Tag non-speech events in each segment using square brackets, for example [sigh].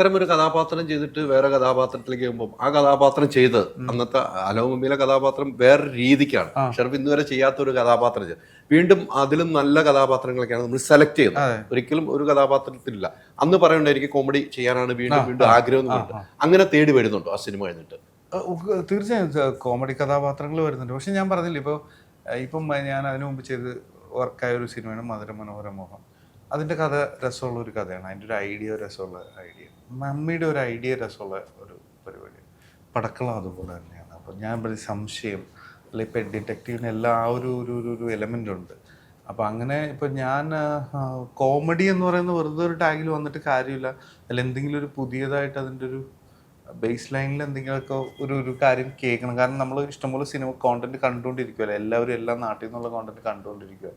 അത്തരം ഒരു കഥാപാത്രം ചെയ്തിട്ട് വേറെ കഥാപാത്രത്തിലേക്ക് പോകുമ്പോൾ ആ കഥാപാത്രം ചെയ്ത് അന്നത്തെ അലോമമ്മിയിലെ കഥാപാത്രം വേറെ രീതിക്കാണ്. ഷെർഫ് ഇന്ന് വരെ ചെയ്യാത്ത ഒരു കഥാപാത്രം ചെയ്ത്. വീണ്ടും അതിലും നല്ല കഥാപാത്രങ്ങളൊക്കെയാണ് നമ്മൾ സെലക്ട് ചെയ്യുന്നത്. ഒരിക്കലും ഒരു കഥാപാത്രത്തിലില്ല. അന്ന് പറയണ്ട എനിക്ക് കോമഡി ചെയ്യാനാണ് വീണ്ടും വീണ്ടും ആഗ്രഹം അങ്ങനെ തേടി വരുന്നുണ്ടോ ആ സിനിമ കഴിഞ്ഞിട്ട് തീർച്ചയായും കോമഡി കഥാപാത്രങ്ങൾ വരുന്നുണ്ട്. പക്ഷെ ഞാൻ പറഞ്ഞില്ല ഇപ്പോൾ ഇപ്പം ഞാൻ അതിനു മുമ്പ് ചെയ്ത് വർക്കായ ഒരു സിനിമയാണ് മധുര മനോഹര മോഹം. അതിന്റെ കഥ രസമുള്ള ഒരു കഥയാണ്. അതിന്റെ ഒരു ഐഡിയ രസമുള്ള ഐഡിയ മമ്മിയുടെ ഒരു ഐഡിയ രസമുള്ള ഒരു പരിപാടി പടക്കളം അതുപോലെ തന്നെയാണ്. അപ്പം ഞാൻ പറഞ്ഞ സംശയം അല്ലെ ഇപ്പം ഡിറ്റക്റ്റീവിന് എല്ലാ ആ ഒരു ഒരു ഒരു ഒരു എലമെന്റ് ഉണ്ട്. അപ്പം അങ്ങനെ ഇപ്പം ഞാൻ കോമഡി എന്ന് പറയുന്ന വെറുതെ ഒരു ടാഗിൽ വന്നിട്ട് കാര്യമില്ല. അല്ല എന്തെങ്കിലും ഒരു പുതിയതായിട്ട് അതിന്റെ ഒരു ബേസ് ലൈനിൽ എന്തെങ്കിലുമൊക്കെ ഒരു ഒരു കാര്യം കേൾക്കണം. കാരണം നമ്മൾ ഇഷ്ടംപോലെ സിനിമ കോണ്ടന്റ് കണ്ടുകൊണ്ടിരിക്കുമല്ലോ എല്ലാവരും എല്ലാ നാട്ടിൽ നിന്നുള്ള കോണ്ടന്റ് കണ്ടുകൊണ്ടിരിക്കുക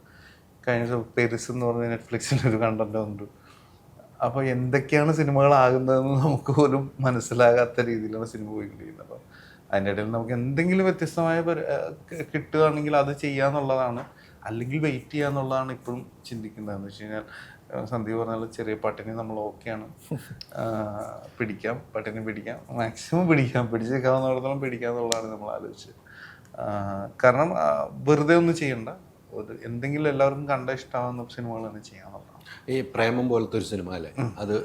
കഴിഞ്ഞ പെരിസ് എന്ന് പറഞ്ഞ നെറ്റ്ഫ്ലിക്സിൽ ഒരു കണ്ടന്റ് ഉണ്ട് അപ്പോൾ എന്തൊക്കെയാണ് സിനിമകളാകുന്നതെന്ന് നമുക്ക് പോലും മനസ്സിലാകാത്ത രീതിയിലാണ് സിനിമ പോയിക്കൊണ്ടിരിക്കുന്നത്. അപ്പം അതിന്റെ ഇടയിൽ നമുക്ക് എന്തെങ്കിലും വ്യത്യസ്തമായ കിട്ടുകയാണെങ്കിൽ അത് ചെയ്യാന്നുള്ളതാണ്. അല്ലെങ്കിൽ വെയിറ്റ് ചെയ്യാന്നുള്ളതാണ് ഇപ്പോഴും ചിന്തിക്കുന്നത് എന്ന് വെച്ച് കഴിഞ്ഞാൽ സന്ദീപ് പറഞ്ഞാൽ ചെറിയ പട്ടിനെ നമ്മൾ ഓക്കെയാണ് പിടിക്കാം പട്ടിനെ പിടിക്കാം. മാക്സിമം പിടിക്കാം. പിടിച്ചേക്കാവുന്നിടത്തോളം പിടിക്കാം എന്നുള്ളതാണ് നമ്മൾ ആലോചിച്ചത്. കാരണം വെറുതെ ഒന്നും ചെയ്യണ്ട. ഒരു എന്തെങ്കിലും എല്ലാവർക്കും കണ്ട ഇഷ്ടമാവുന്ന സിനിമകൾ തന്നെ ചെയ്യാന്നുള്ളതാണ് ഈ പ്രേമം പോലത്തെ ഒരു സിനിമ അല്ലേ? അത്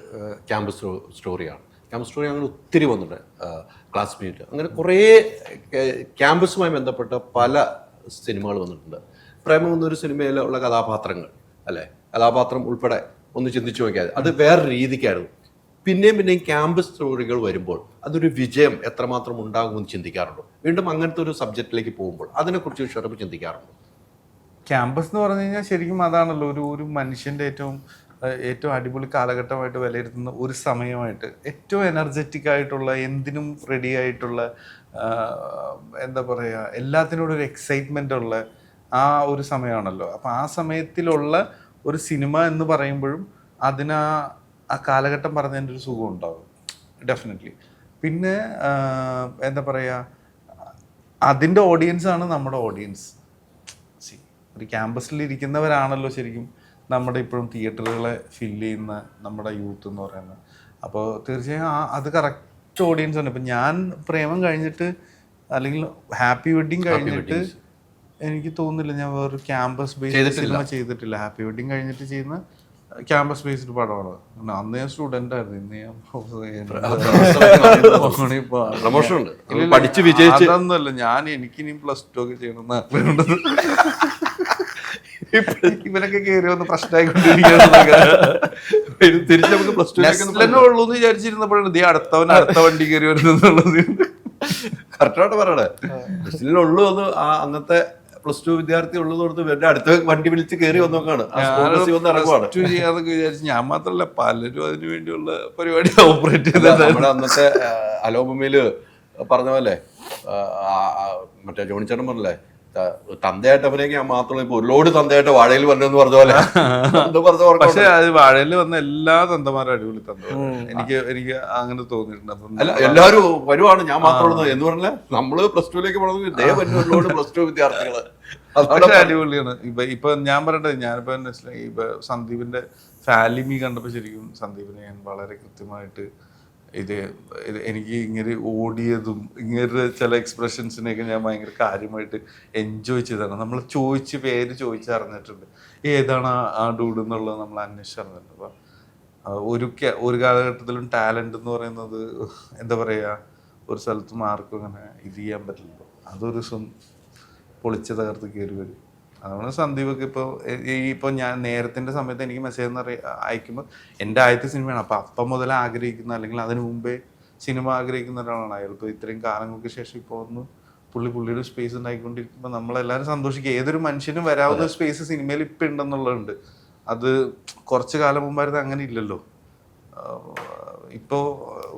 ക്യാമ്പസ് സ്റ്റോറിയാണ്. ക്യാമ്പസ് സ്റ്റോറി അങ്ങനെ ഒത്തിരി വന്നിട്ടുണ്ട് ക്ലാസ്മേറ്റ്. അങ്ങനെ കുറേ ക്യാമ്പസുമായി ബന്ധപ്പെട്ട പല സിനിമകൾ വന്നിട്ടുണ്ട്. പ്രേമം എന്നൊരു സിനിമയിലുള്ള കഥാപാത്രങ്ങൾ അല്ലേ? കഥാപാത്രം ഉൾപ്പെടെ ഒന്ന് ചിന്തിച്ചു നോക്കിയാൽ അത് വേറെ രീതിക്കായിരുന്നു. പിന്നെയും പിന്നെയും ക്യാമ്പസ് സ്റ്റോറികൾ വരുമ്പോൾ അതൊരു വിജയം എത്രമാത്രം ഉണ്ടാകുമെന്ന് ചിന്തിക്കാറുണ്ടോ. വീണ്ടും അങ്ങനത്തെ ഒരു സബ്ജക്റ്റിലേക്ക് പോകുമ്പോൾ അതിനെക്കുറിച്ച് ഷെറപ്പ് ചിന്തിക്കാറുണ്ടോ? ക്യാമ്പസ് എന്ന് പറഞ്ഞു കഴിഞ്ഞാൽ ശരിക്കും അതാണല്ലോ ഒരു ഒരു മനുഷ്യന്റെ ഏറ്റവും ഏറ്റവും അടിപൊളി കാലഘട്ടമായിട്ട് വിലയിരുത്തുന്ന ഒരു സമയമായിട്ട് ഏറ്റവും എനർജറ്റിക് ആയിട്ടുള്ള എന്തിനും റെഡി ആയിട്ടുള്ള എന്താ പറയുക എല്ലാത്തിനോടും ഒരു എക്സൈറ്റ്മെന്റ് ഉള്ള ആ ഒരു സമയമാണല്ലോ. അപ്പോൾ ആ സമയത്തിലുള്ള ഒരു സിനിമ എന്ന് പറയുമ്പോഴും അതിന് ആ- കാലഘട്ടം പറഞ്ഞതിന്റെ ഒരു സുഖം ഉണ്ടാകും ഡെഫിനറ്റ്ലി പിന്നെ എന്താ പറയുക അതിന്റെ ഓഡിയൻസ് ആണ് നമ്മുടെ ഓഡിയൻസ് ഒരു ക്യാമ്പസിൽ ഇരിക്കുന്നവരാണല്ലോ ശരിക്കും നമ്മുടെ ഇപ്പോഴും തിയേറ്ററുകളെ ഫില്ല് ചെയ്യുന്ന നമ്മുടെ യൂത്ത് എന്ന് പറയുന്നത്. അപ്പോൾ തീർച്ചയായും ആ അത് കറക്റ്റ് ഓഡിയൻസ് ആണ്. ഇപ്പം ഞാൻ പ്രേമം കഴിഞ്ഞിട്ട് അല്ലെങ്കിൽ ഹാപ്പി വെഡിങ് കഴിഞ്ഞിട്ട് എനിക്ക് തോന്നുന്നില്ല. ഞാൻ വേറൊരു ക്യാമ്പസ് ബേസ്ഡ് സിനിമ ചെയ്തിട്ടില്ല. ഹാപ്പി വെഡിങ് കഴിഞ്ഞിട്ട് ചെയ്യുന്ന ക്യാമ്പസ് ബേസ്ഡ് പടമാണ്. അന്ന് ഞാൻ സ്റ്റുഡന്റ് ആയിരുന്നു. ഇന്ന് ഞാൻ പഠിച്ച് വിജയിച്ച്. അതൊന്നുമല്ല. ഞാൻ എനിക്കിനി പ്ലസ് ടു ഒക്കെ ചെയ്യണമെന്ന് [laughs] ഇവനൊക്കെ കയറി വന്ന് പ്രശ്നമായിക്കൊണ്ടിരിക്കുകയാണ്. തിരിച്ച് നമുക്ക് പ്ലസ് ടു നെസ്ലനെ ഉള്ളൂ എന്ന് വിചാരിച്ചിരുന്നപ്പോഴാണ് ദേ അടുത്തവൻ അടുത്ത വണ്ടി കയറി വരുന്നുള്ളത് കറക്റ്റായിട്ട് പറയണേ. ബസ്സിലുള്ളൂ എന്ന് ആ അന്നത്തെ പ്ലസ് ടു വിദ്യാർത്ഥി ഉള്ളത് കൊടുത്ത് ഇവരുടെ അടുത്ത വണ്ടി വിളിച്ച് കയറി വന്നോക്കാണ് ടു ചെയ്യാന്നൊക്കെ വിചാരിച്ചു ഞാൻ മാത്രല്ല പലരും അതിനു വേണ്ടിയുള്ള പരിപാടി ഓപ്പറേറ്റ് ചെയ്തത് നമ്മുടെ അന്നത്തെ അലോമയിൽ പറഞ്ഞ പോലെ മറ്റേ ജോണിച്ചേട്ടൻ പറഞ്ഞല്ലേ ത- തന്തയായിട്ട് അഭിനയിക്കാൻ മാത്രമല്ല ഇപ്പൊ ഒരുപാട് തന്തയായിട്ട് വാഴയിൽ വന്നെന്ന് പറഞ്ഞ പോലെ. പക്ഷെ അത് വാഴയിൽ വന്ന എല്ലാ തന്തമാരും അടിപൊളി തന്ത എനിക്ക് എനിക്ക് അങ്ങനെ തോന്നിയിട്ടുണ്ട്. അപ്പം അല്ല എല്ലാവരും വരുവാണ് ഞാൻ മാത്രമുള്ളൂ എന്ന് പറഞ്ഞാൽ നമ്മൾ പ്ലസ് ടുവിലേക്ക് പോകണമെങ്കിൽ ദേ വരുന്നവരോട് പ്ലസ് ടു വിദ്യാർത്ഥികൾ. അതൊക്കെ പക്ഷെ അടിപൊളിയാണ്. ഇപ്പൊ ഇപ്പൊ ഞാൻ പറയട്ടെ ഞാനിപ്പോ ഇപ്പൊ സന്ദീപിന്റെ ഫാലിമി കണ്ടപ്പോ ശരിക്കും സന്ദീപിനെ ഞാൻ വളരെ കൃത്യമായിട്ട് ഇത് എനിക്ക് ഇങ്ങനെ ഓടിയതും ഇങ്ങനെ ചില എക്സ്പ്രഷൻസിനെയൊക്കെ ഞാൻ ഭയങ്കര കാര്യമായിട്ട് എൻജോയ് ചെയ്തതാണ്. നമ്മൾ ചോദിച്ച് പേര് ചോദിച്ചറിഞ്ഞിട്ടുണ്ട് ഏതാണ് ആ- ഡൂഡ് എന്നുള്ളത് നമ്മൾ അന്വേഷിച്ചറിഞ്ഞിട്ടുണ്ട്. അപ്പം ഒരു ഒരു കാലഘട്ടത്തിലും ടാലന്റ് എന്ന് പറയുന്നത് എന്താ പറയുക ഒരു സ്ഥലത്തും ആർക്കും അങ്ങനെ ഇത് ചെയ്യാൻ പറ്റില്ലല്ലോ അതൊരു സ്വ- പൊളിച്ച് തകർത്ത് കയറി വരും. അതുകൊണ്ട് സന്ദീപൊക്കെ ഇപ്പോൾ ഈ ഇപ്പോൾ ഞാൻ നേരത്തിന്റെ സമയത്ത് എനിക്ക് മെസ്സേജ് എന്ന് അയക്കുമ്പോൾ എന്റെ ആദ്യത്തെ സിനിമയാണ് അപ്പോൾ അപ്പം മുതൽ ആഗ്രഹിക്കുന്ന അല്ലെങ്കിൽ അതിനു മുമ്പേ സിനിമ ആഗ്രഹിക്കുന്ന ഒരാളാണ് അയാൾ. ഇപ്പോൾ ഇത്രയും കാലങ്ങൾക്ക് ശേഷം ഇപ്പോൾ ഒന്ന് പുള്ളി പുള്ളിയുടെ സ്പേസ് ഉണ്ടായിക്കൊണ്ടിരിക്കുമ്പോൾ നമ്മളെല്ലാവരും സന്തോഷിക്കുക ഏതൊരു മനുഷ്യനും വരാവുന്ന സ്പേസ് സിനിമയിൽ ഇപ്പം ഉണ്ടെന്നുള്ളതുണ്ട്. അത് കുറച്ച് കാലം മുമ്പായിരുന്നു അങ്ങനെ ഇല്ലല്ലോ. ഇപ്പോൾ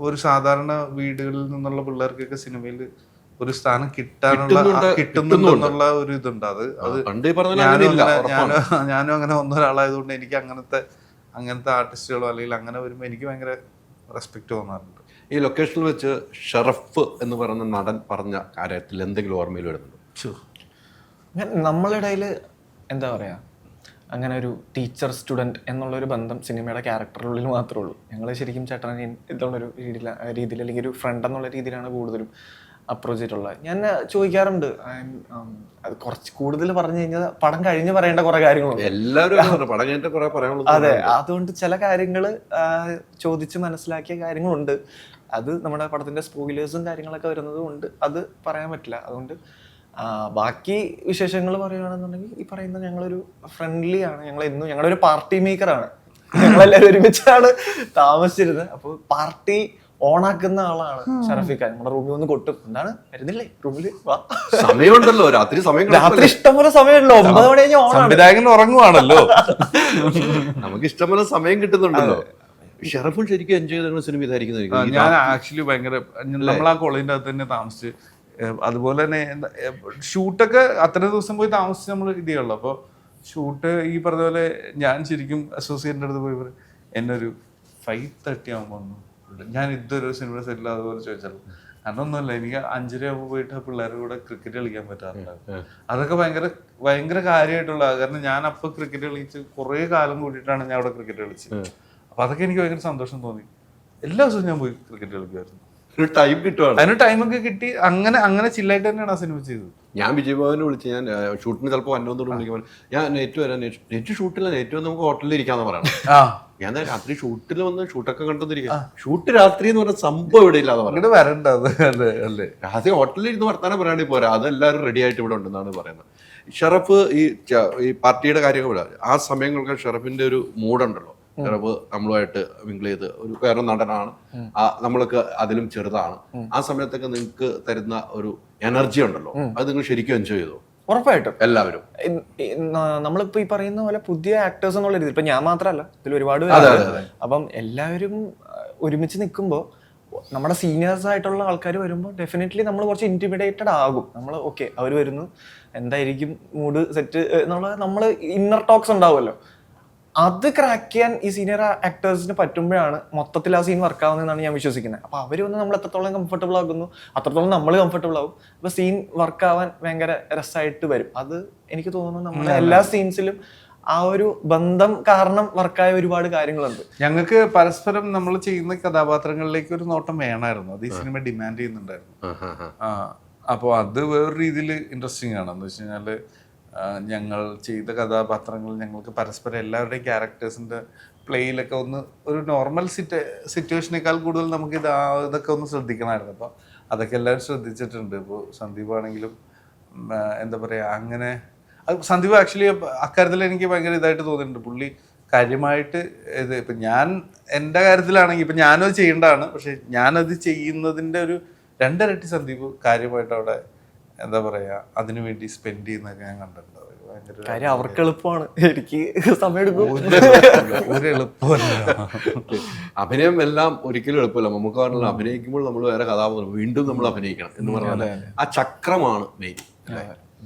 ഒരു സാധാരണ വീടുകളിൽ നിന്നുള്ള പിള്ളേർക്കൊക്കെ സിനിമയിൽ ഒരു സ്ഥാനം കിട്ടാനുള്ള കിട്ടുന്നുണ്ട്, കിട്ടുന്നുണ്ടെന്നുള്ള ഒരു ഇതുണ്ട്. അത് അത് പണ്ട് ഞാനും അങ്ങനെ- വന്ന ഒരാളായതുകൊണ്ട് എനിക്ക് അങ്ങനത്തെ അങ്ങനത്തെ ആർട്ടിസ്റ്റുകളോ അല്ലെങ്കിൽ അങ്ങനെ വരുമ്പോൾ എനിക്ക് ഭയങ്കര റെസ്പെക്ട് തോന്നാറുണ്ട്. ഈ ലൊക്കേഷനിൽ വെച്ച് ഷറഫ് എന്ന് പറയുന്ന നടൻ പറഞ്ഞ കാര്യത്തിൽ എന്തെങ്കിലും ഓർമ്മയിൽ വരുന്നുണ്ടോ? ഞാൻ നമ്മളിടയിൽ എന്താ പറയാ അങ്ങനെ ഒരു ടീച്ചർ സ്റ്റുഡന്റ് എന്നുള്ളൊരു ബന്ധം സിനിമയുടെ ക്യാരക്ടറിനുള്ളിൽ മാത്രമേ ഉള്ളൂ. ഞങ്ങൾ ശരിക്കും ചേട്ടനെ ഇതുള്ളൊരു രീതിയിൽ രീതിയിൽ അല്ലെങ്കിൽ ഒരു ഫ്രണ്ട് എന്നുള്ള രീതിയിലാണ് കൂടുതലും അപ്രോച്ച് ചെയ്തിട്ടുള്ളത് ഞാൻ ചോദിക്കാറുണ്ട്. അത് കുറച്ച് കൂടുതൽ പറഞ്ഞു കഴിഞ്ഞാൽ പടം കഴിഞ്ഞ് പറയേണ്ട കുറെ കാര്യങ്ങളുണ്ട് എല്ലാവരും അതെ അതുകൊണ്ട് ചില കാര്യങ്ങൾ ചോദിച്ച് മനസ്സിലാക്കിയ കാര്യങ്ങളുണ്ട്. അത് നമ്മുടെ പടത്തിന്റെ സ്പോയിലേഴ്സും കാര്യങ്ങളൊക്കെ വരുന്നത് കൊണ്ട് അത് പറയാൻ പറ്റില്ല. അതുകൊണ്ട് ബാക്കി വിശേഷങ്ങൾ പറയുകയാണെന്നുണ്ടെങ്കിൽ ഈ പറയുന്ന ഞങ്ങളൊരു ഫ്രണ്ട്ലി ആണ്. ഞങ്ങൾ എന്നും ഞങ്ങളൊരു പാർട്ടി മേക്കറാണ് ഞങ്ങളെല്ലാവരും ഒരുമിച്ചാണ് താമസിച്ചിരുന്നത്. അപ്പോൾ പാർട്ടി ഓണാക്കുന്ന ആളാണ് ഷറഫിക്ക നമ്മുടെ റൂമിൽ ഒന്ന് കൊട്ടും. എന്താണ്? വരുന്നില്ലേ? റൂമിൽ വാ. സമയമുണ്ടല്ലോ. രാത്രി സമയം രാത്രി ഇഷ്ടംപോലെ സമയമുണ്ടല്ലോ. ഒമ്പത് മണി കഴിഞ്ഞാൽ സംവിധായകൻ ഉറങ്ങുവാണല്ലോ. [laughs] നമുക്ക് ഇഷ്ടംപോലെ സമയം കിട്ടുന്നുണ്ടല്ലോ. ഷെറഫും ശരിക്കും എൻജോയ് ചെയ്ത സിനിമ ഇതായിരിക്കും എനിക്ക് ഞാൻ ആക്ച്വലി ഭയങ്കര നമ്മൾ ആ കോളേജിന്റെ അകത്ത് തന്നെ താമസിച്ച് അതുപോലെ തന്നെ ഷൂട്ടൊക്കെ അത്ര ദിവസം പോയി താമസിച്ച് നമ്മൾ ഇത് ചെയ്യുള്ളൂ. അപ്പോൾ ഷൂട്ട് ഈ പറഞ്ഞ പോലെ ഞാൻ ശരിക്കും അസോസിയേറ്റിന്റെ അടുത്ത് പോയി പറയും, എന്നെ ഒരു ഫൈവ് തേർട്ടി ആകുമ്പോൾ. ഞാൻ ഇതൊരു സിനിമ സെറ്റിൽ അതുപോലെ ചോദിച്ചല്ലോ കാരണം ഒന്നുമല്ല എനിക്ക് അഞ്ചര ആകുമ്പോൾ പോയിട്ട് ആ പിള്ളേരുടെ കൂടെ ക്രിക്കറ്റ് കളിക്കാൻ പറ്റാറുണ്ടായിരുന്നു. അതൊക്കെ ഭയങ്കര ഭയങ്കര കാര്യമായിട്ടുള്ള കാരണം ഞാൻ അപ്പൊ ക്രിക്കറ്റ് കളിച്ച് കുറേ കാലം കൂടിയിട്ടാണ് ഞാൻ അവിടെ ക്രിക്കറ്റ് കളിച്ചത്. അപ്പൊ അതൊക്കെ എനിക്ക് ഭയങ്കര സന്തോഷം തോന്നി. എല്ലാ ദിവസവും ഞാൻ പോയി ക്രിക്കറ്റ് കളിക്കുമായിരുന്നു. ഒരു ടൈം കിട്ടുവാണ്. അതിന് ടൈമൊക്കെ കിട്ടി. അങ്ങനെ അങ്ങനെ ചില്ലായിട്ട് തന്നെയാണ് ആ സിനിമ ചെയ്തത്. ഞാൻ വിജയ് ഭവനെ വിളിച്ച് ഞാൻ ഷൂട്ടിന് ചിലപ്പോൾ അന്നോന്നോട് വിളിക്കുമ്പോൾ ഞാൻ നെറ്റ് വരാൻ നെറ്റ് ഷൂട്ടില്ല നെറ്റ് വന്ന് നമുക്ക് ഹോട്ടലിൽ ഇരിക്കാന്ന് പറയണം. ഞാൻ രാത്രി ഷൂട്ടിൽ വന്ന് ഷൂട്ടൊക്കെ കണ്ടോണ്ടിരിക്കാം ഷൂട്ട് രാത്രി എന്ന് പറഞ്ഞ സംഭവം ഇവിടെ ഇല്ലാതെ അങ്ങോട്ട് വരണ്ട രാത്രി ഹോട്ടലിൽ ഇരുന്ന് വർത്താനം പറയാണെങ്കിൽ പോരാ. അതെല്ലാവരും റെഡി ആയിട്ട് ഇവിടെ ഉണ്ടെന്നാണ് പറയുന്നത്. ഷറഫ് ഈ ഈ പാർട്ടിയുടെ കാര്യങ്ങൾ. ആ സമയങ്ങൾക്ക് ഷറഫിന്റെ ഒരു മൂഡുണ്ടല്ലോ ഷറഫ് നമ്മളുമായിട്ട് മിങ്കിൾ ചെയ്ത് ഒരു വേറെ നടനാണ്. നമ്മൾക്ക് അതിലും ചെറുതാണ്. ആ സമയത്തൊക്കെ നിങ്ങൾക്ക് തരുന്ന ഒരു എനർജി ഉണ്ടല്ലോ. അത് നിങ്ങൾ ശരിക്കും എൻജോയ് ചെയ്തു? ഉറപ്പായിട്ടും. എല്ലാവരും. നമ്മളിപ്പോ ഈ പറയുന്ന പോലെ പുതിയ ആക്ടേഴ്സ് എന്നുള്ള രീതിയിൽ ഇപ്പൊ ഞാൻ മാത്രമല്ല ഇതിൽ ഒരുപാട്. അപ്പം എല്ലാവരും ഒരുമിച്ച് നിൽക്കുമ്പോൾ നമ്മുടെ സീനിയേഴ്സ് ആയിട്ടുള്ള ആൾക്കാർ വരുമ്പോൾ ഡെഫിനറ്റ്ലി നമ്മൾ കുറച്ച് ഇന്റിമിഡേറ്റഡ് ആകും. നമ്മൾ ഓക്കെ അവർ വരുന്നു. എന്തായിരിക്കും മൂഡ് സെറ്റ് എന്നുള്ള നമ്മൾ ഇന്നർ ടോക്സ് ഉണ്ടാവുമല്ലോ. അത് ക്രാക്ക് ചെയ്യാൻ ഈ സീനിയർ ആക്ടേഴ്സിന് പറ്റുമ്പോഴാണ് മൊത്തത്തിൽ ആ സീൻ വർക്ക് ആവുന്നതെന്നാണ് ഞാൻ വിശ്വസിക്കുന്നത്. അപ്പൊ അവർ വന്ന് നമ്മൾ എത്രത്തോളം കംഫർട്ടബിൾ ആകുന്നു അത്രത്തോളം നമ്മൾ കംഫർട്ടബിൾ ആകും അപ്പൊ സീൻ വർക്ക് ആവാൻ ഭയങ്കര രസമായിട്ട് വരും. അത് എനിക്ക് തോന്നുന്നു നമ്മുടെ എല്ലാ സീൻസിലും ആ ഒരു ബന്ധം കാരണം വർക്കായ ഒരുപാട് കാര്യങ്ങളുണ്ട്. ഞങ്ങൾക്ക് പരസ്പരം നമ്മൾ ചെയ്യുന്ന കഥാപാത്രങ്ങളിലേക്ക് ഒരു നോട്ടം വേണമായിരുന്നു. അത് ഈ സിനിമ ഡിമാൻഡ് ചെയ്യുന്നുണ്ടായിരുന്നു. അപ്പോൾ അത് വേറൊരു രീതിയിൽ ഇൻട്രസ്റ്റിംഗ് ആണ്. എന്ന് വെച്ച് കഴിഞ്ഞാൽ ഞങ്ങൾ ചെയ്ത കഥാപാത്രങ്ങൾ ഞങ്ങൾക്ക് പരസ്പരം എല്ലാവരുടെയും ക്യാരക്ടേഴ്സിന്റെ പ്ലേയിലൊക്കെ ഒന്ന് ഒരു നോർമൽ സിറ്റ് സിറ്റുവേഷനേക്കാൾ കൂടുതൽ നമുക്ക് ഇത് ഇതൊക്കെ ഒന്ന് ശ്രദ്ധിക്കണമായിരുന്നു. അപ്പോൾ അതൊക്കെ എല്ലാവരും ശ്രദ്ധിച്ചിട്ടുണ്ട്. ഇപ്പോൾ സന്ദീപ് ആണെങ്കിലും എന്താ പറയുക അങ്ങനെ അത് സന്ദീപ് ആക്ച്വലി അക്കാര്യത്തിൽ എനിക്ക് ഭയങ്കര ഇതായിട്ട് തോന്നിയിട്ടുണ്ട്. പുള്ളി കാര്യമായിട്ട് ഇത് ഇപ്പം ഞാൻ എന്റെ കാര്യത്തിലാണെങ്കിൽ ഇപ്പം ഞാനത് ചെയ്യേണ്ടതാണ്. പക്ഷേ ഞാനത് ചെയ്യുന്നതിന്റെ ഒരു രണ്ടരട്ടി സന്ദീപ് കാര്യമായിട്ട് അവിടെ എന്താ പറയാ അതിനു വേണ്ടി സ്പെൻഡ് ചെയ്യുന്നൊക്കെ ഞാൻ കണ്ടിട്ടുണ്ട്. കാര്യം അവർക്ക് എളുപ്പമാണ്. എനിക്ക് സമയം എടുക്കും. ഒരു എളുപ്പമല്ല അഭിനയം എല്ലാം ഒരിക്കലും എളുപ്പമല്ല. നമുക്ക് പറഞ്ഞാൽ അഭിനയിക്കുമ്പോൾ നമ്മൾ വേറെ കഥാപാത്രം വീണ്ടും നമ്മൾ അഭിനയിക്കണം എന്ന് പറഞ്ഞാൽ ആ ചക്രമാണ് main